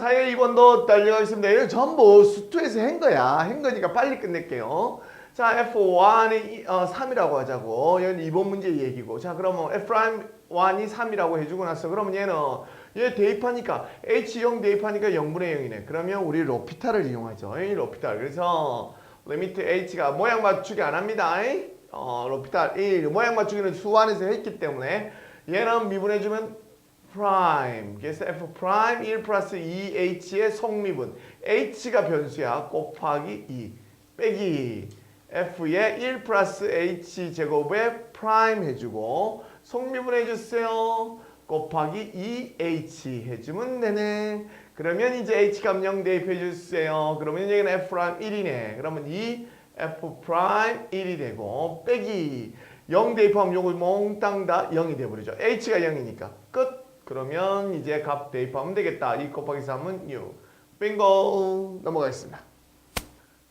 자, 예, 2번도 달려가겠습니다. 이거 전부 수투에서 한 거야. 한 거니까 빨리 끝낼게요. 자, F1이 어, 3이라고 하자고. 얘는 2번 문제 얘기고. 자, 그러면 F1이 3이라고 해주고 나서 그러면 얘는 얘 대입하니까 H0 대입하니까 0분의 0이네. 그러면 우리 로피탈을 이용하죠. 이 로피탈. 그래서 리미트 H가 모양 맞추기 안 합니다. 어, 로피탈 1 모양 맞추기는 수완에서 했기 때문에 얘는 미분해주면 프라임. 그래서 f 프라임 1 플러스 2h의 성미분. h가 변수야. 곱하기 2 빼기 f의 1 플러스 h 제곱에 프라임 해주고 성미분 해주세요. 곱하기 2h 해주면 되네. 그러면 이제 h 값0 대입해 주세요. 그러면 여기는 f 프라임 1이네. 그러면 2 f 프라임 1이 되고 빼기 0 대입하면 요거 몽땅 다 0이 돼버리죠. h가 0이니까 끝. 그러면 이제 값 대입하면 되겠다. 2 곱하기 3은 6. 빙고 넘어가겠습니다.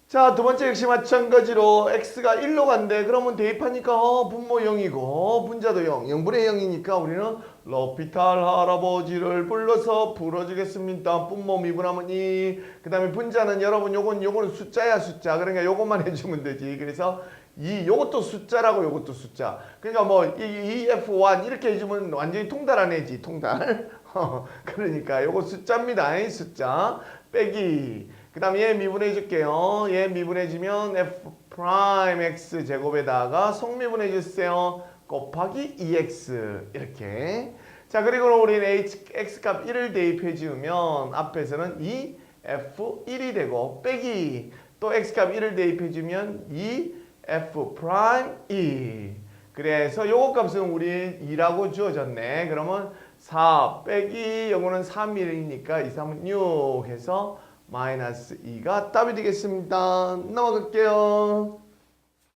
자, 두 번째 역시 마찬가지로 x가 1로 간대. 그러면 대입하니까 어, 분모 0이고 어, 분자도 0. 0분의 0이니까 우리는 러피탈 할아버지를 불러서 풀어주겠습니다. 분모 미분하면 2. 그 다음에 분자는 여러분 요건 요거는 숫자야 숫자. 그러니까 요것만 해주면 되지. 그래서 이 요것도 숫자라고 요것도 숫자. 그러니까 뭐이 EF1 이렇게 해주면 완전히 통달하네지 통달. 그러니까 요거 숫자입니다. 이 숫자 빼기. 그 다음에 얘 미분해 줄게요. 얘 미분해 주면 f 프라임 x 제곱에다가 성미분해 주세요. 곱하기 2x 이렇게. 자 그리고 우리는 h x 값 1을 대입해 주면 앞에서는 2 f 1이 되고 빼기 또 x 값 1을 대입해 주면 2 f 프라임 2. 그래서 요거 값은 우리 2라고 주어졌네. 그러면 4 빼기 요거는 3이니까 2, 3은 6 해서 마이너스 2가 답이 되겠습니다. 넘어갈게요.